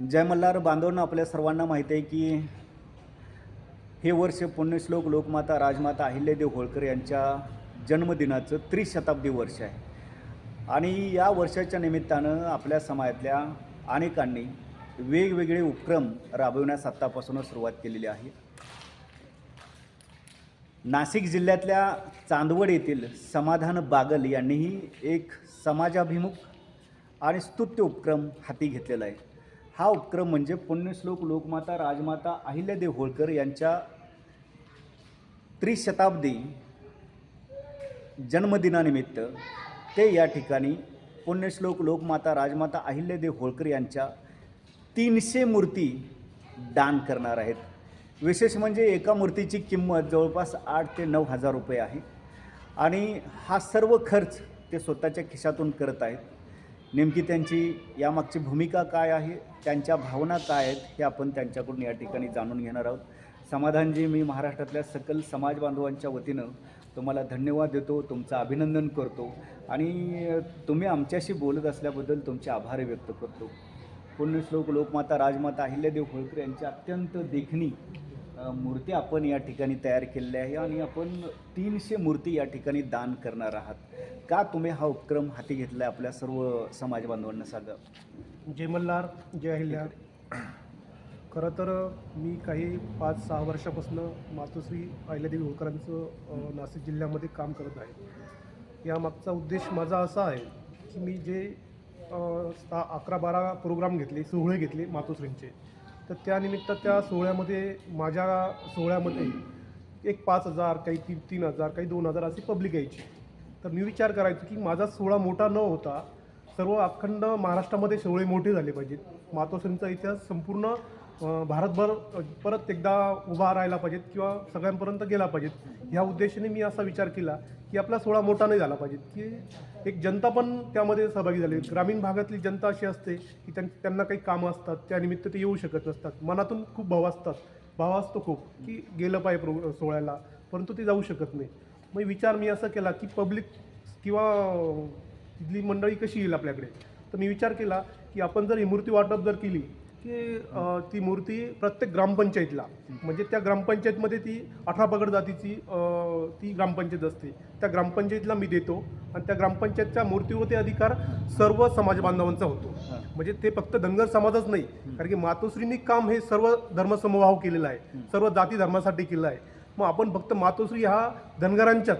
जय मल्हार बांधवांना आपल्या सर्वांना माहिती आहे की हे वर्ष पुण्यश्लोक लोकमाता राजमाता अहिल्यादेव होळकर यांच्या जन्मदिनाचं त्रिशताब्दी वर्ष आहे. आणि या वर्षाच्या निमित्तानं आपल्या समाजातल्या अनेकांनी वेगवेगळे उपक्रम राबविण्यास आत्तापासूनच सुरुवात केलेली आहे. नाशिक जिल्ह्यातल्या चांदवड येथील समाधान बागल यांनीही एक समाजाभिमुख आणि स्तुत्य उपक्रम हाती घेतलेला आहे. हा उपक्रम म्हणजे पुण्यश्लोक लोकमाता राजमाता अहिल्यादेव होळकर यांच्या त्रिशताब्दी जन्मदिनानिमित्त ते या ठिकाणी पुण्यश्लोक लोकमाता राजमाता अहिल्यादेव होळकर यांच्या तीनशे मूर्ती दान करणार आहेत. विशेष म्हणजे एका मूर्तीची किंमत जवळपास आठ ते नऊ हजार रुपये आहे. आणि हा सर्व खर्च ते स्वतःच्या खिशातून करत आहेत. नेमकी त्यांची यामागची भूमिका काय आहे त्यांच्या भावना काय आहेत हे आपण त्यांच्याकडून या ठिकाणी जाणून घेणार आहोत. समाधानजी मी महाराष्ट्रातल्या सकल समाज बांधवांच्या वतीनं तुम्हाला धन्यवाद देतो तुमचं अभिनंदन करतो आणि तुम्ही आमच्याशी बोलत असल्याबद्दल तुमचे आभार व्यक्त करतो. पुण्यश्लोक लोकमाता राजमाता अहिल्यादेव होळकर यांची अत्यंत देखणी मूर्ती आपण या ठिकाणी तयार केलेल्या आहे आणि आपण तीनशे मूर्ती या ठिकाणी दान करणार आहात. का तुम्ही हा उपक्रम हाती घेतला आहे आपल्या सर्व समाज बांधवांना सांगा. जय मल्हार जय अहिल्या. खरं तर मी काही पाच सहा वर्षापासून मातोश्री अहिल्यादेवी होळकरांचं नाशिक जिल्ह्यामध्ये काम करत आहे. यामागचा उद्देश माझा असा आहे की मी जे सहा अकरा बारा प्रोग्राम घेतले सोहळे घेतले मातोश्रींचे तर त्यानिमित्त त्या सोहळ्यामध्ये माझ्या सोहळ्यामध्ये एक पाच हजार काही तीन तीन हजार काही दोन हजार अशी पब्लिक यायची. तर मी विचार करायचो की माझा सोहळा मोठा न होता सर्व अखंड महाराष्ट्रामध्ये सोहळे मोठे झाले पाहिजेत. मातोश्रींचा इतिहास संपूर्ण भारतभर परत एकदा उभा राहायला पाहिजेत किंवा सगळ्यांपर्यंत गेला पाहिजेत. ह्या उद्देशाने मी असा विचार केला की आपला सोहळा मोठा नाही झाला पाहिजे. की एक जनता पण त्यामध्ये सहभागी झाली. ग्रामीण भागातली जनता अशी असते की त्यां त्यांना काही कामं असतात त्यानिमित्त ते येऊ शकत नसतात. मनातून खूप भाव असतात. भाव असतो खूप की गेलं पाहिजे प्रो सोहळ्याला परंतु ते जाऊ शकत नाही. मग विचार मी असा केला की पब्लिक किंवा तिथली मंडळी कशी येईल आपल्याकडे? तर मी विचार केला की आपण जर ही मूर्ती वाटप जर केली की ती मूर्ती प्रत्येक ग्रामपंचायतला. म्हणजे त्या ग्रामपंचायतमध्ये ती अठरा पगड जातीची ती ग्रामपंचायत असते. त्या ग्रामपंचायतला मी देतो आणि त्या ग्रामपंचायतच्या मूर्तीवरती अधिकार सर्व समाज बांधवांचा होतो. म्हणजे ते फक्त धनगर समाजच नाही कारण की मातोश्रींनी काम हे सर्व धर्मसमभाव केलेलं आहे. सर्व जाती धर्मासाठी केलं आहे. मग आपण फक्त मातोश्री हा धनगरांच्याच.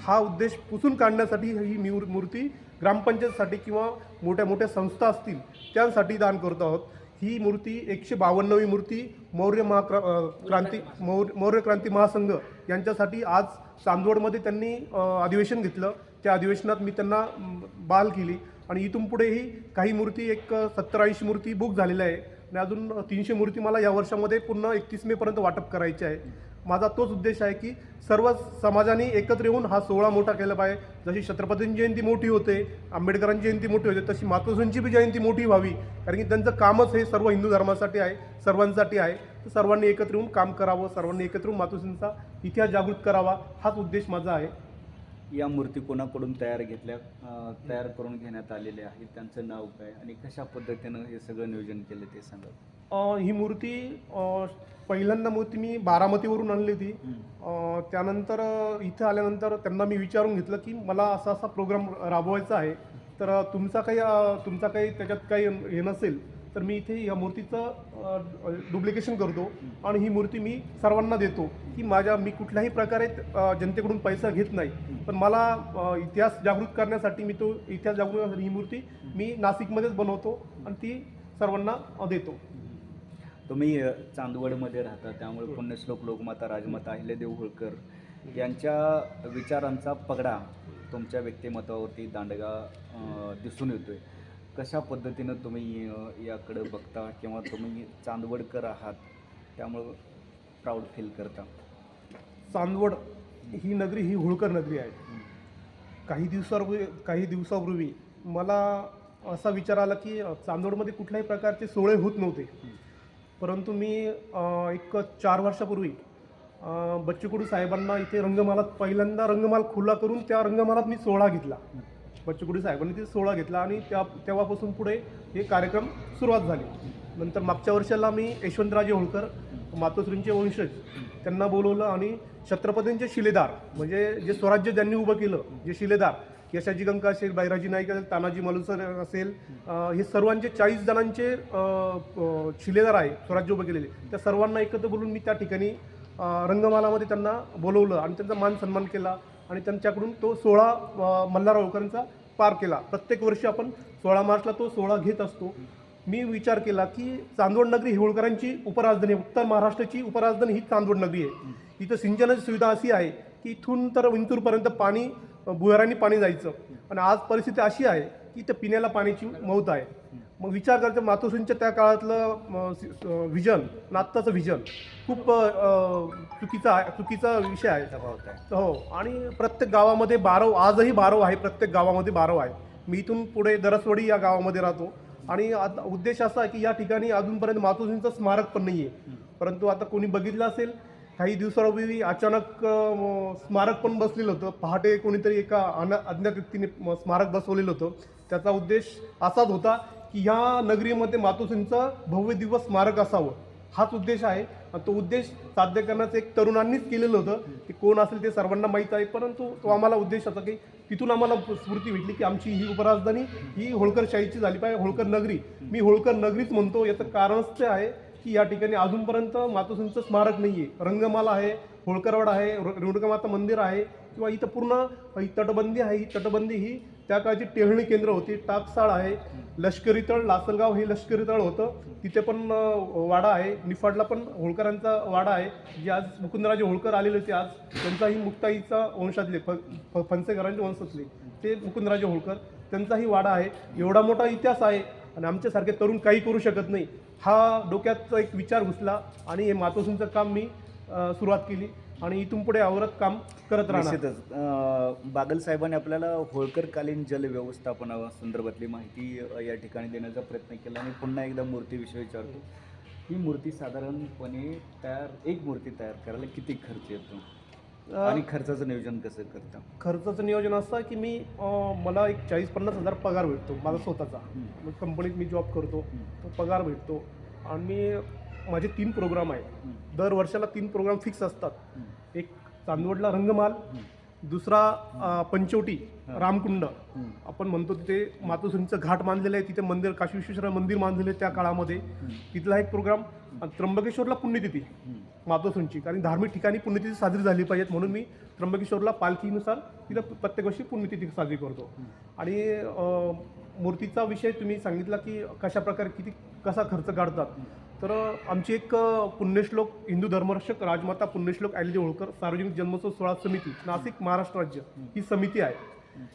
हा उद्देश पुसून काढण्यासाठी ही मूर्ती ग्रामपंचायतसाठी किंवा मोठ्या मोठ्या संस्था असतील त्यांसाठी दान करत आहोत. ही मूर्ती एकशे बावन्नवी मूर्ती मौर्य महाक्रा क्रांती मौर्य मौर्य क्रांती महासंघ यांच्यासाठी आज चांदवडमध्ये त्यांनी अधिवेशन घेतलं. त्या अधिवेशनात मी त्यांना बहाल बाल केली. आणि इथून पुढेही काही मूर्ती एक सत्तर ऐंशी मूर्ती बुक झालेल्या आहे. आणि अजून तीनशे मूर्ती मला या वर्षामध्ये पुन्हा एकतीस मेपर्यंत वाटप करायची आहे. माझा तोच उद्देश आहे की सर्व समाजाने एकत्र येऊन हा सोहळा मोठा केला पाहिजे. जशी छत्रपतींची जयंती मोठी होते आंबेडकरांची जयंती मोठी होते तशी मातोश्रींची बी जयंती मोठी व्हावी. कारण की त्यांचं कामच हे सर्व हिंदू धर्मासाठी आहे सर्वांसाठी आहे. तर सर्वांनी एकत्र येऊन काम करावं सर्वांनी एकत्र येऊन मातोश्रींचा इतिहास जागृत करावा हाच उद्देश माझा आहे. या मूर्ती कोणाकडून तयार घेतल्या तयार करून घेण्यात आलेल्या आहेत त्यांचं नाव काय आणि कशा पद्धतीनं हे सगळं नियोजन केलं ते सांगा. अ, ही मूर्ती अ, पहिल्यांदा मूर्ती मी बारामतीवरून आणली होती. अ, त्यानंतर अ, इथं आल्यानंतर त्यांना मी विचारून घेतलं की मला असा असा प्रोग्राम राबवायचा आहे. तर अ, तुमचा काही अ, तुमचा काही त्याच्यात काही हे नसेल तर मी इथे या मूर्तीचं डुप्लिकेशन करतो आणि ही मूर्ती मी सर्वांना देतो की माझ्या मी कुठल्याही प्रकारे जनतेकडून पैसा घेत नाही. पण मला इतिहास जागृत करण्यासाठी मी तो इतिहास जागृत करण्यासाठी ही मूर्ती मी नाशिकमध्येच बनवतो आणि ती सर्वांना देतो. तुम्ही चांदवडमध्ये राहता त्यामुळे पुण्यश्लोक लोकमाता राजमाता अहिले होळकर यांच्या विचारांचा पगडा तुमच्या व्यक्तिमत्वावरती दांडगा दिसून दिसून येतोय. कशा पद्धतीनं तुम्ही याकडं बघता किंवा तुम्ही चांदवडकर आहात त्यामुळं प्राऊड फील करता? चांदवड ही नगरी ही होळकर नगरी आहे. काही दिवसापूर्वी काही दिवसापूर्वी मला असा विचार आला की चांदवडमध्ये कुठल्याही प्रकारचे सोहळे होत नव्हते. परंतु मी एक चार वर्षापूर्वी अ, बच्चू कडू साहेबांना इथे रंगमालात पहिल्यांदा रंगमाल खुला करून त्या रंगमालात मी सोहळा घेतला. बच्चुकुडी साहेबांनी ते सोहळा घेतला आणि त्या तेव्हापासून पुढे हे कार्यक्रम सुरुवात झाली. नंतर मागच्या वर्षाला मी यशवंतराजे होळकर मातोश्रींचे वंशज त्यांना बोलवलं आणि छत्रपतींचे शिलेदार म्हणजे जे स्वराज्य ज्यांनी उभं केलं जे शिलेदार यशाजी गंका असेल बैराजी नाईक असेल तानाजी मालुसर असेल हे सर्वांचे चाळीस जणांचे शिलेदार आहे स्वराज्य उभं केलेले. त्या सर्वांना एकत्र बोलून मी त्या ठिकाणी रंगमालामध्ये त्यांना बोलवलं आणि त्यांचा मान सन्मान केला. आणि त्यांच्याकडून तो सोळा मल्हार होळकरांचा पार केला. प्रत्येक वर्षी आपण सोळा मार्चला तो सोहळा घेत असतो. मी विचार केला की चांदवड नगरी ही होळकरांची उपराजधानी आहे. उत्तर महाराष्ट्राची उपराजधानी ही चांदवड नगरी आहे. इथं सिंचनाची सुविधा अशी आहे की इथून तर विंतूरपर्यंत पाणी भुयारांनी पाणी जायचं. आणि आज परिस्थिती अशी आहे की इथं पिण्याला पाण्याची मौत आहे. मग विचार करते मातोश्रींच्या त्या काळातलं व्हिजन आत्ताचं व्हिजन खूप चुकीचा आहे चुकीचा विषय आहे. हो आणि प्रत्येक गावामध्ये बारव आजही बारव आहे प्रत्येक गावामध्ये बारव आहे. मी इथून पुढे दरसवडी या गावामध्ये राहतो. आणि आता उद्देश असा आहे की या ठिकाणी अजूनपर्यंत मातोश्रींचं स्मारक पण नाही आहे परंतु आता कोणी बघितलं असेल काही दिवसापूर्वी अचानक स्मारक पण बसलेलं होतं. पहाटे कोणीतरी एका अन अज्ञात व्यक्तीने स्मारक बसवलेलं होतं. त्याचा उद्देश असाच होता की ह्या नगरीमध्ये मातोश्रींचं भव्य दिवस स्मारक असावं. हाच उद्देश आहे. आणि तो उद्देश साध्य करण्याचं एक तरुणांनीच केलेलं होतं. ते कोण असेल ते सर्वांना माहीत आहे. परंतु तो आम्हाला उद्देश असा की तिथून आम्हाला स्फूर्ती भेटली की आमची ही उपराजधानी ही होळकरशाहीची झाली पाहिजे. होळकर नगरी. मी होळकर नगरीच म्हणतो. याचं कारणच ते आहे की या ठिकाणी अजूनपर्यंत मातोश्रींचं स्मारक नाही आहे रंगमाला आहे होळकरवाड आहे रेणुकामाता मंदिर आहे किंवा इथं पूर्ण ही तटबंदी आहे. ही तटबंदी ही त्या काळची टेहळणी केंद्र होती टाकसाळ आहे लष्करी तळ लासलगाव हे लष्करी तळ होतं. तिथे पण वाडा आहे. निफाडला पण होळकरांचा वाडा आहे. जे आज मुकुंदराजे होळकर आलेले होते आज त्यांचाही मुक्ताईचा वंशातले फ फ- फणसेकरांचे वंशातले. ते मुकुंदराजे होळकर त्यांचाही वाडा आहे. एवढा मोठा इतिहास आहे आणि आमच्यासारखे तरुण काही करू शकत नाही. हा डोक्यात एक विचार घुसला आणि हे मातोसूंचं काम मी सुरुवात केली. आणि इथून पुढे आवरत काम करत राहणार. बागल साहेबांनी आपल्याला होळकरकालीन जल व्यवस्थापनासंदर्भातली माहिती अं, या ठिकाणी देण्याचा प्रयत्न केला आणि पुन्हा एकदा मूर्तीविषयी विचारतो. ही मूर्ती साधारणपणे तयार एक मूर्ती तयार करायला किती खर्च येतो? आणि खर्चाचं नियोजन कसं करता? खर्चाचं नियोजन असं की मी मला एक चाळीस पन्नास हजार पगार भेटतो माझा स्वतःचा. कंपनीत मी जॉब करतो तो पगार भेटतो. आणि मी माझे तीन प्रोग्राम आहेत. दर वर्षाला तीन प्रोग्राम फिक्स असतात. एक चांदवडला रंगमाल दुसरा पंचवटी रामकुंड. आपण म्हणतो तिथे मातोश्रींचं घाट बांधलेलं आहे तिथे मंदिर काशी विश्वेश्वर मंदिर बांधलेलं आहे त्या काळामध्ये. तिथला एक प्रोग्राम त्र्यंबकेश्वरला पुण्यतिथी मातोश्रींची. कारण धार्मिक ठिकाणी पुण्यतिथी साजरी झाली पाहिजेत म्हणून मी त्र्यंबकेश्वरला पालखीनुसार तिथं प्रत्येक वर्षी पुण्यतिथी साजरी करतो. आणि मूर्तीचा विषय तुम्ही सांगितला की कशा प्रकारे किती कसा खर्च काढतात. तर आमची एक पुण्यश्लोक हिंदू धर्मरक्षक राजमाता पुण्यश्लोक आयली होळकर सार्वजनिक जन्मोत्सव सोहळा समिती नाशिक महाराष्ट्र राज्य ही समिती आहे.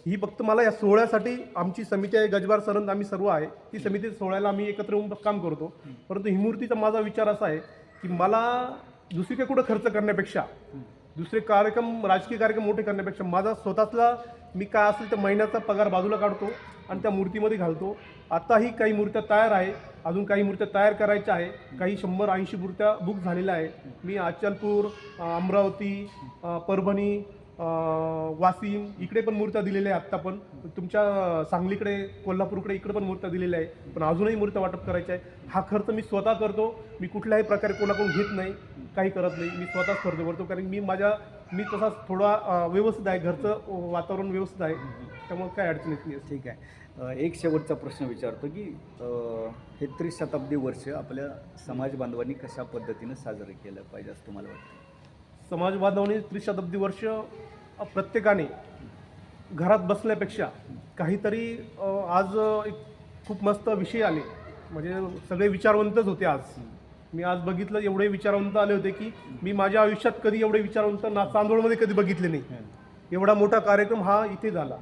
ही फक्त मला या सोहळ्यासाठी आमची समिती आहे गजबार सरंद आम्ही सर्व आहे. ती समिती सोहळ्याला आम्ही एकत्र येऊन काम करतो. परंतु ही मूर्तीचा माझा विचार असा आहे की मला दुसरीकडे कुठं खर्च करण्यापेक्षा दुसरे कार्यक्रम राजकीय कार्यक्रम मोठे करण्यापेक्षा माझा स्वतःतला मी काय असेल तर महिन्याचा पगार बाजूला काढतो आणि त्या मूर्तीमध्ये घालतो. आताही काही मूर्त्या तयार आहे. अजून काही मूर्त्या तयार करायच्या आहे. काही शंभर ऐंशी मूर्त्या बुक झालेल्या आहे मी अचलपूर अमरावती परभणी वासिम वाशिम इकडे पण मूर्त्या दिलेल्या आहेत आत्ता पण. तुमच्या सांगलीकडे कोल्हापूरकडे इकडे पण मूर्त्या दिलेल्या आहे पण अजूनही मूर्त्या वाटप करायच्या आहे हा खर्च मी स्वतः करतो. मी कुठल्याही प्रकारे कोणाकडून घेत नाही. काही करत नाही. मी स्वतःच खर्च करतो. कारण मी माझ्या मी तसाच थोडा व्यवस्थित आहे. घरचं वातावरण व्यवस्थित आहे. त्यामुळे काय अडचण येत नाही ठीक आहे. एक शेवटचा प्रश्न विचारतो की हे त्रिशताब्दी वर्ष आपल्या समाज बांधवांनी कशा पद्धतीनं साजरं केलं पाहिजे असं तुम्हाला वाटतं? समाज बांधवांनी त्रिशताब्दी वर्ष प्रत्येकाने घरात बसल्यापेक्षा काहीतरी आज एक खूप मस्त विषय आले. म्हणजे सगळे विचारवंतच होते आज. मी आज बघितलं एवढे विचारवंत आले होते की मी माझ्या आयुष्यात कधी एवढे विचारवंत ना चांदोळमध्ये कधी बघितले नाही. एवढा मोठा कार्यक्रम हा इथे झाला.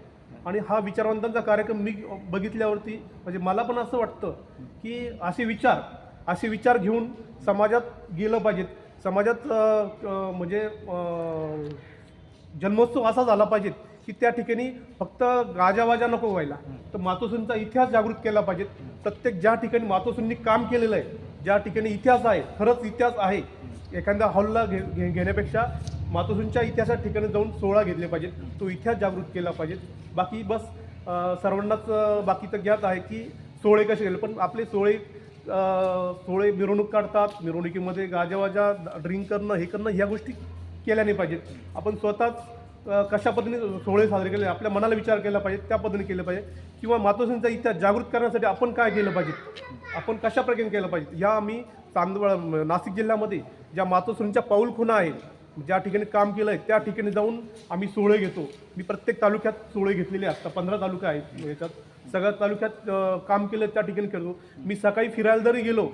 आणि हा विचारवंतांचा कार्यक्रम मी बघितल्यावरती म्हणजे मला पण असं वाटतं की असे विचार असे विचार घेऊन समाजात गेलं पाहिजेत. समाजात म्हणजे जन्मोत्सव असा झाला पाहिजे की त्या ठिकाणी फक्त गाजावाजा नको व्हायला. तर मातोश्रींचा इतिहास जागृत केला पाहिजे प्रत्येक ज्या ठिकाणी मातोश्रींनी काम केलेलं आहे ज्या ठिकाणी इतिहास आहे खरंच इतिहास आहे एखाद्या हॉलला घे घे- घेण्यापेक्षा मातोश्रींच्या इतिहासात ठिकाणी जाऊन सोहळा घेतले पाहिजेत तो इतिहास जागृत केला पाहिजे. बाकी बस सर्वांनाच बाकी तर ज्ञात आहे की सोहळे कसे गेले पण आपले सोहळे सोहळे मिरवणूक काढतात मिरवणुकीमध्ये गाजावाजा ड्रिंक करणं हे करणं ह्या गोष्टी केल्या नाही पाहिजेत. आपण स्वतःच कशा पद्धतीने सोहळे साजरे केले आपल्या मनाला विचार केला पाहिजे त्या पद्धतीने केलं पाहिजे किंवा मातोश्रींचा इतिहास जागृत करण्यासाठी आपण काय केलं पाहिजे आपण कशा प्रकारे केलं पाहिजे ह्या आम्ही चांदवड नाशिक जिल्ह्यामध्ये ज्या मातोश्रींच्या पाऊलखुणा आहेत ज्या ठिकाणी काम केलं आहे त्या ठिकाणी जाऊन आम्ही सोहळे घेतो. मी प्रत्येक तालुक्यात सोहळे घेतलेले असतात पंधरा तालुका आहेत याच्यात. सगळ्या तालुक्यात काम केलं त्या ठिकाणी करतो. मी सकाळी फिरायला जरी गेलो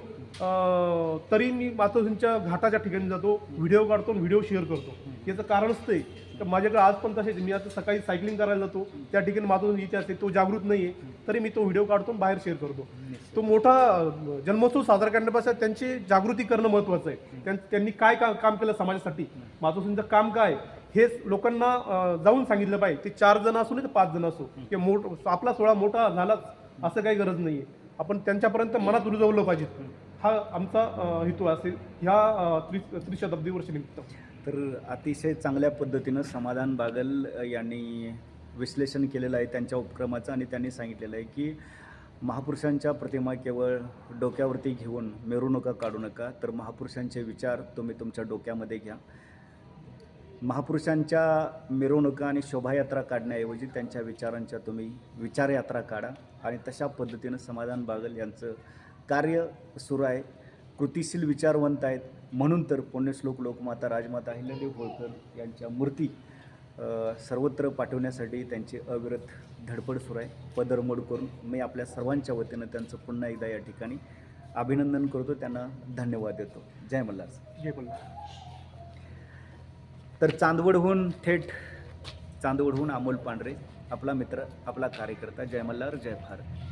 तरी मी मातोश्रींच्या घाटाच्या ठिकाणी जातो व्हिडिओ काढतो व्हिडिओ शेअर करतो. याचं कारण असतं आहे तर माझ्याकडे आज पण तसेच मी आता सकाळी सायकलिंग करायला जातो. त्या ठिकाणी माझा इतिहास तो जागृत नाही आहे. तरी मी तो व्हिडिओ काढतो बाहेर शेअर करतो. तो मोठा जन्मोत्सव साजरा करण्यापासून त्यांची जागृती करणं महत्त्वाचं आहे. त्यां- त्यांनी काय का काम केलं समाजासाठी? मातोश्रींचं काम काय? हेच लोकांना जाऊन सांगितलं पाहिजे. ते चार जण असो नाही तर पाच जण असो. की मोठ आपला सोहळा मोठा झालाच असं काही गरज नाही आहे आपण त्यांच्यापर्यंत मनात रुजवलं पाहिजे. हा आमचा हेतू असेल. ह्या अं, त्रि त्रिशताब्दी वर्षनिमित्त. तर अतिशय चांगल्या पद्धतीनं समाधान बागल यांनी विश्लेषण केलेलं आहे त्यांच्या उपक्रमाचं आणि त्यांनी सांगितलेलं आहे की महापुरुषांच्या प्रतिमा केवळ डोक्यावरती घेऊन मिरवणुका काढू नका तर महापुरुषांचे विचार तुम्ही तुमच्या डोक्यामध्ये घ्या. महापुरुषांच्या मिरवणुका आणि शोभायात्रा काढण्याऐवजी त्यांच्या विचारांच्या तुम्ही विचारयात्रा काढा आणि तशा पद्धतीनं समाधान बागल यांचं कार्य सुरू आहे. कृतिशील विचारवंत आहेत. म्हणून तर पुण्यश्लोक लोकमाता राजमाता अहिल्यादेव होळकर यांच्या मूर्ती सर्वत्र पाठवण्यासाठी त्यांची अविरत धडपड सुरू आहे. पदरमोड करून मी आपल्या सर्वांच्या वतीनं त्यांचं पुन्हा एकदा या ठिकाणी अभिनंदन करतो. त्यांना धन्यवाद देतो. जय मल्हार जे बोलला तर चांदवडहून थेट चांदवडहून अमोल पांढरे आपला मित्र आपला कार्यकर्ता जय मल्हार जय भारत.